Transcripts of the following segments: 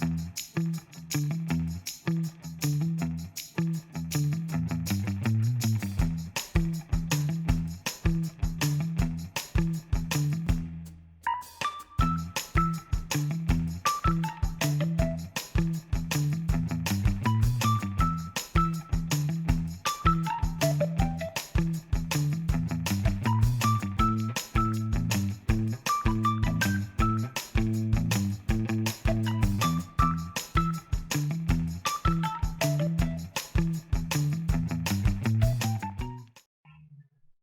Mm-hmm.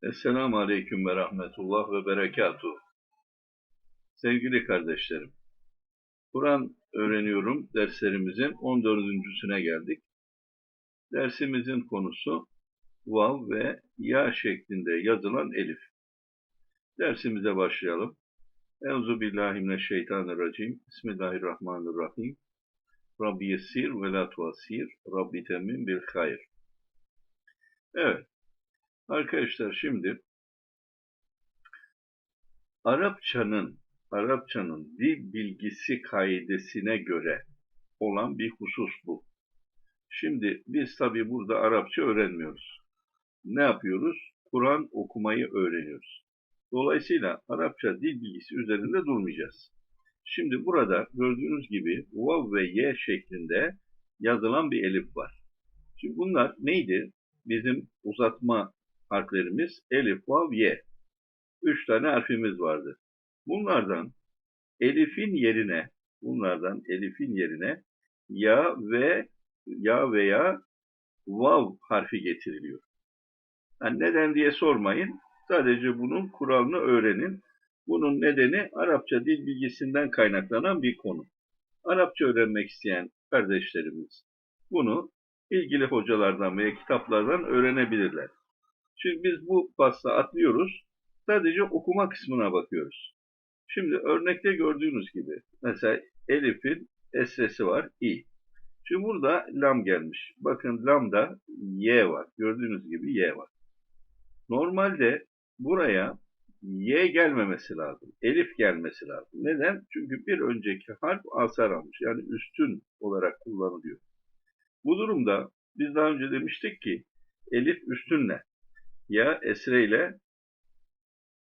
Esselamu Aleyküm ve Rahmetullah ve Berekatuhu. Sevgili kardeşlerim, Kur'an öğreniyorum derslerimizin 14.süne geldik. Dersimizin konusu vav ve ya şeklinde yazılan elif. Dersimize başlayalım. Euzu billahi mineşşeytanirracim. Bismillahirrahmanirrahim. Rabbi yessir ve la tuasir. Rabbi temmin bil hayr. Evet. Arkadaşlar şimdi Arapçanın Arapçanın dil bilgisi kaidesine göre olan bir husus bu. Şimdi biz tabi burada Arapça öğrenmiyoruz. Ne yapıyoruz? Kur'an okumayı öğreniyoruz. Dolayısıyla Arapça dil bilgisi üzerinde durmayacağız. Şimdi burada gördüğünüz gibi vav ve ye şeklinde yazılan bir elif var. Şimdi bunlar neydi? Bizim uzatma harflerimiz elif, vav, ye. Üç tane harfimiz vardı. Bunlardan elifin yerine, bunlardan elifin yerine ya ve ya veya vav harfi getiriliyor. Yani neden diye sormayın. Sadece bunun kuralını öğrenin. Bunun nedeni Arapça dil bilgisinden kaynaklanan bir konu. Arapça öğrenmek isteyen kardeşlerimiz bunu ilgili hocalardan veya kitaplardan öğrenebilirler. Şimdi biz bu fasla atlıyoruz. Sadece okuma kısmına bakıyoruz. Şimdi örnekte gördüğünüz gibi mesela Elif'in esresi var i. Şimdi burada lam gelmiş. Bakın lamda y var. Gördüğünüz gibi y var. Normalde buraya y gelmemesi lazım. Elif gelmesi lazım. Neden? Çünkü bir önceki harf asar almış. Yani üstün olarak kullanılıyor. Bu durumda biz daha önce demiştik ki elif üstünle ya esreyle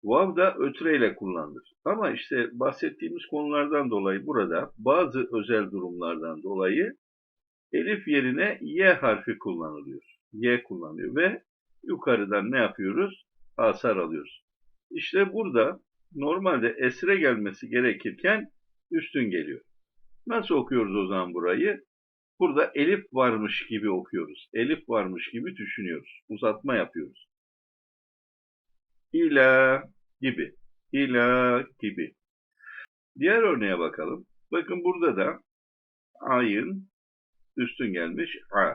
vav da ötreyle kullanılır. Ama işte bahsettiğimiz konulardan dolayı burada bazı özel durumlardan dolayı elif yerine y harfi kullanılıyor. Y kullanıyor ve yukarıdan ne yapıyoruz? Asar alıyoruz. İşte burada normalde esre gelmesi gerekirken üstün geliyor. Nasıl okuyoruz o zaman burayı? Burada elif varmış gibi okuyoruz. Elif varmış gibi düşünüyoruz. Uzatma yapıyoruz ila gibi. İla gibi. Diğer örneğe bakalım. Bakın burada da ayın üstün gelmiş a.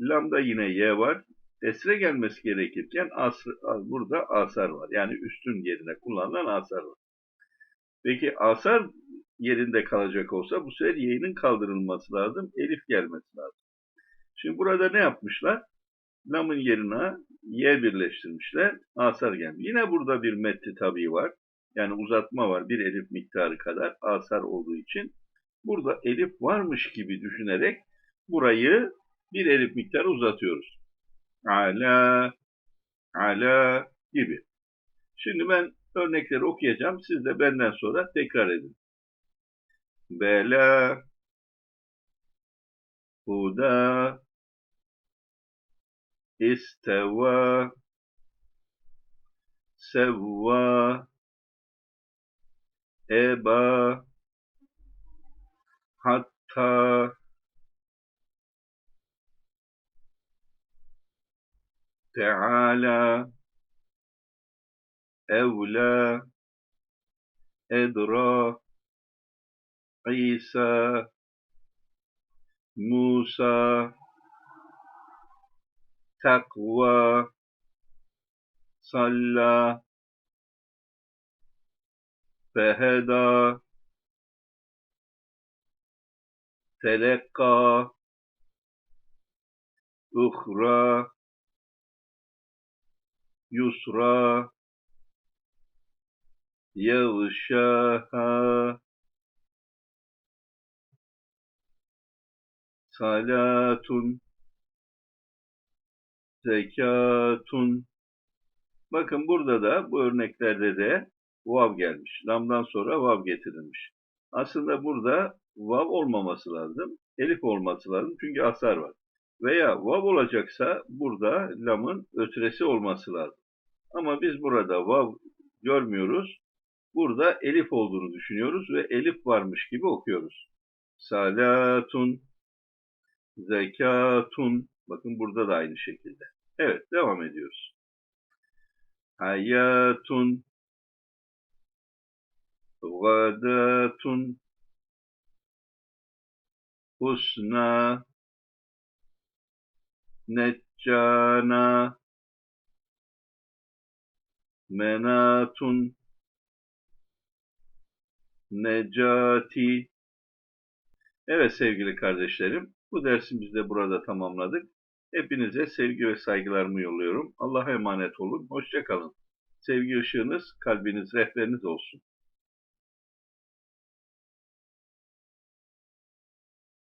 Lamda yine y var. Esre gelmesi gerekirken asr, burada asar var. Yani üstün yerine kullanılan asar var. Peki asar yerinde kalacak olsa bu sefer y'nin kaldırılması lazım. Elif gelmesi lazım. Şimdi burada ne yapmışlar? Lamın yerine y birleştirmişler. Asar gelmiş. Yine burada bir metti tabi var. Yani uzatma var. Bir elif miktarı kadar asar olduğu için. Burada elif varmış gibi düşünerek burayı bir elif miktarı uzatıyoruz. Ala, ala gibi. Şimdi ben örnekleri okuyacağım. Siz de benden sonra tekrar edin. Bela, huda, استوى. سوى. أبى. حتى. تعالى. أولى. أدرى. عيسى. موسى. Takva, salla, feheda, telekka, uhra, yusra, yevşaha, salatun, zekatun. Bakın burada da bu örneklerde de vav gelmiş. Lamdan sonra vav getirilmiş. Aslında burada vav olmaması lazım. Elif olması lazım. Çünkü asar var. Veya vav olacaksa burada lamın ötresi olması lazım. Ama biz burada vav görmüyoruz. Burada elif olduğunu düşünüyoruz ve elif varmış gibi okuyoruz. Salatun, zekatun. Bakın burada da aynı şekilde. Evet, devam ediyoruz. Hayatun, gadatun, husna, neccana, menatun, necati. Evet sevgili kardeşlerim, bu dersimizi de burada tamamladık. Hepinize sevgi ve saygılarımı yolluyorum. Allah'a emanet olun. Hoşça kalın. Sevgi ışığınız kalbiniz, rehberiniz olsun.